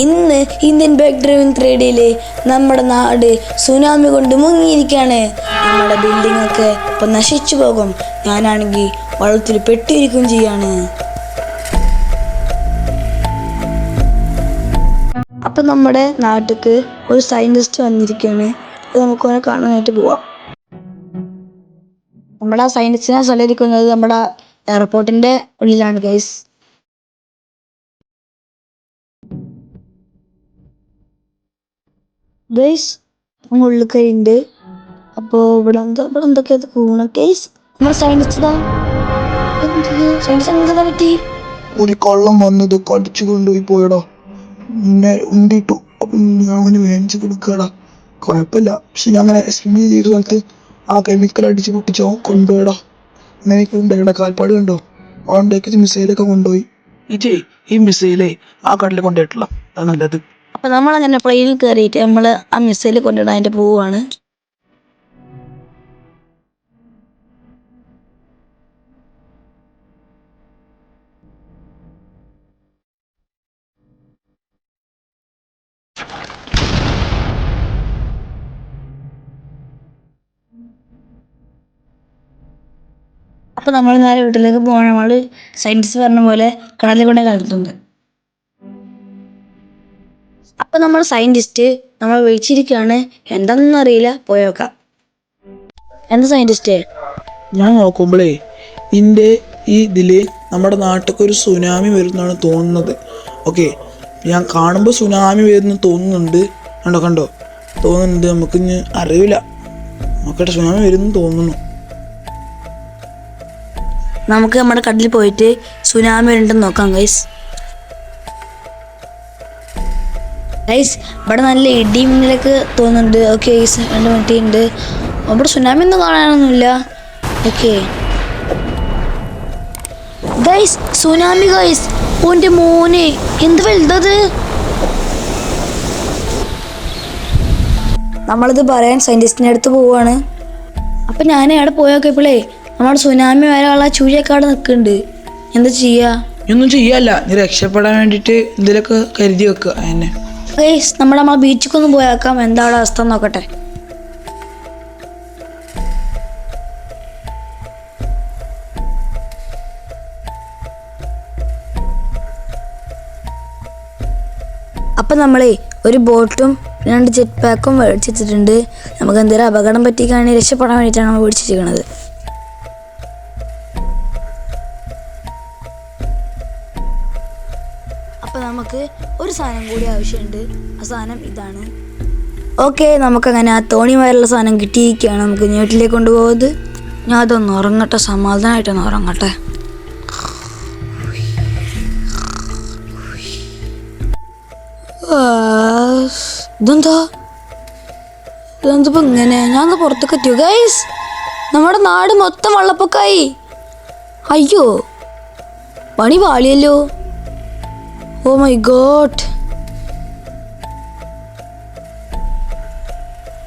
ഇന്ന് Indian bike driving ത്രീഡിയിൽ നമ്മുടെ നാട് സുനാമി കൊണ്ട് മുങ്ങിയിരിക്കുകയാണ് നമ്മുടെ ബിൽഡിംഗ് ഒക്കെ ഇപ്പൊ നശിച്ചു പോകും. ഞാനാണെങ്കിൽ വള്ളത്തിൽ പെട്ടിരിക്കും ചെയ്യാണ്. അപ്പൊ നമ്മുടെ നാട്ടിക്ക് ഒരു സയന്റിസ്റ്റ് വന്നിരിക്കുകയാണ് അത് നമുക്ക് അവനെ കാണാനായിട്ട് പോവാം. നമ്മുടെ ആ സയന്റിസ്റ്റിനെ സ്ഥലം നമ്മുടെ എയർപോർട്ടിന്റെ ഉള്ളിലാണ് ഗൈസ് ഗൈസ് ഉള്ളിൽ കഴിണ്ട് അപ്പോൾ ഇവിടെ എന്താ ഇവിടെ എന്തൊക്കെയാ കൂണ കേസ് നമ്മുടെ സയന്റിസ്റ്റ് സയൻസ് എന്താ പറ്റി? ഒരു കള്ളം വന്നത് കടിച്ചു കൊണ്ടുപോയി പോയടാ. ഉണ്ടിട്ടു. അപ്പം ഞാൻ അവന് മേടിച്ചു കൊടുക്കടാ പക്ഷെ ഞാൻ അങ്ങനെ സ്വിമ്മിങ് ചെയ്ത സ്ഥലത്ത് ആ കെമിക്കൽ അടിച്ച് പൊട്ടിച്ചോ കൊണ്ടുപോയടാ. എനിക്ക് ഉണ്ടായിട കാൽപ്പാട് കണ്ടോ? അവന്റെ മിസൈലൊക്കെ കൊണ്ടുപോയി. ഇജേ ഈ മിസൈലേ ആ കടലിൽ കൊണ്ടുപോയിട്ടുള്ള അത് നല്ലത്. അപ്പൊ നമ്മളങ്ങനെ പ്ലെയിനിൽ കയറിയിട്ട് നമ്മൾ ആ മിസൈൽ കൊണ്ടിടാൻ അതിന്റെ പോവുകയാണ് അപ്പൊ നമ്മൾ നേരെ വീട്ടിലേക്ക് പോകണം നമ്മൾ സയൻസ് പറഞ്ഞ പോലെ കടലിൽ കൊണ്ടേ കളിട്ടുണ്ട് അപ്പൊ നമ്മൾ സയന്റിസ്റ്റ് നമ്മൾ വിളിച്ചിരിക്കുകയാണ് എന്താണെന്ന് അറിയില്ല പോയേക്കാം എന്താ സയന്റിസ്റ്റ് ഞാൻ നോക്കുമ്പോഴേ നിന്റെ ഈ ഇതിൽ നമ്മുടെ നാട്ടിലേക്ക് ഒരു സുനാമി വരുന്നാണ് തോന്നുന്നത്. ഓക്കെ ഞാൻ കാണുമ്പോൾ സുനാമി വരുന്നു തോന്നുന്നുണ്ട്. കണ്ടോ കണ്ടോ? തോന്നുന്നുണ്ട് നമുക്ക് ഇനി അറിയില്ല. നോക്കട്ടെ സുനാമി വരുന്നു തോന്നുന്നു. നമുക്ക് നമ്മുടെ കടലിൽ പോയിട്ട് സുനാമി ഉണ്ടെന്ന് നോക്കാം ഗൈസ് ഗൈസ് ഇവിടെ നല്ല ഇടിയും മിന്നലൊക്കെ തോന്നുന്നുണ്ട്. ഓക്കെ ഗൈസ് രണ്ട് മിനിറ്റ് ഉണ്ട് ഇവിടെ സുനാമി ഒന്നും കാണാനൊന്നുമില്ല. ഓക്കെ ഗൈസ് സുനാമി ഗൈസ് ഓന്റെ മോനെ എന്ത് വലുതത്? നമ്മളിത് പറയാൻ സയന്റിസ്റ്റിന്റെ അടുത്ത് പോവാണ്. അപ്പം ഞാൻ അവിടെ പോയോക്കിയപ്പോഴേ നമ്മുടെ സുനാമി വരാനുള്ള ചൂഴിയൊക്കെ അവിടെ നിൽക്കുന്നുണ്ട്. എന്താ ചെയ്യുക ഒന്നും ചെയ്യല്ല. നീ രക്ഷപ്പെടാൻ വേണ്ടിയിട്ട് എന്തെങ്കിലുമൊക്കെ കരുതി വെക്കുക എന്നെ ഗൈസ് നമ്മൾ നമ്മളെ ബീച്ചിക്കൊന്ന് പോയേക്കാം എന്താണ് അവസ്ഥ നോക്കട്ടെ അപ്പം നമ്മളേ ഒരു ബോട്ടും രണ്ട് ജെറ്റ് പാക്കും മേടിച്ച് വെച്ചിട്ടുണ്ട് നമുക്ക് എന്തെങ്കിലും അപകടം പറ്റിക്കാണെങ്കിൽ രക്ഷപ്പെടാൻ വേണ്ടിയിട്ടാണ് നമ്മൾ മേടിച്ച് വെച്ചിരിക്കുന്നത് അപ്പോൾ നമുക്ക് ഒരു സാധനം കൂടി ആവശ്യമുണ്ട്. ആ സാധനം ഇതാണ്. ഓക്കെ നമുക്കങ്ങനെ ആ തോണി വരെയുള്ള സാധനം കിട്ടിയിരിക്കുകയാണ് നമുക്ക് വീട്ടിലേക്ക് കൊണ്ടുപോകുന്നത്. ഞാൻ അതൊന്ന് ഉറങ്ങട്ടെ സമാധാനമായിട്ടൊന്ന് ഉറങ്ങട്ടെ. ഇതെന്താ? ഇതെന്തിപ്പോ ഇങ്ങനെ? ഞാൻ പുറത്തൊക്കെ എത്തിയോ? ഗൈസ് നമ്മുടെ നാട് മൊത്തം വെള്ളപ്പൊക്കായി. അയ്യോ പണി പാളിയല്ലോ. Oh my god.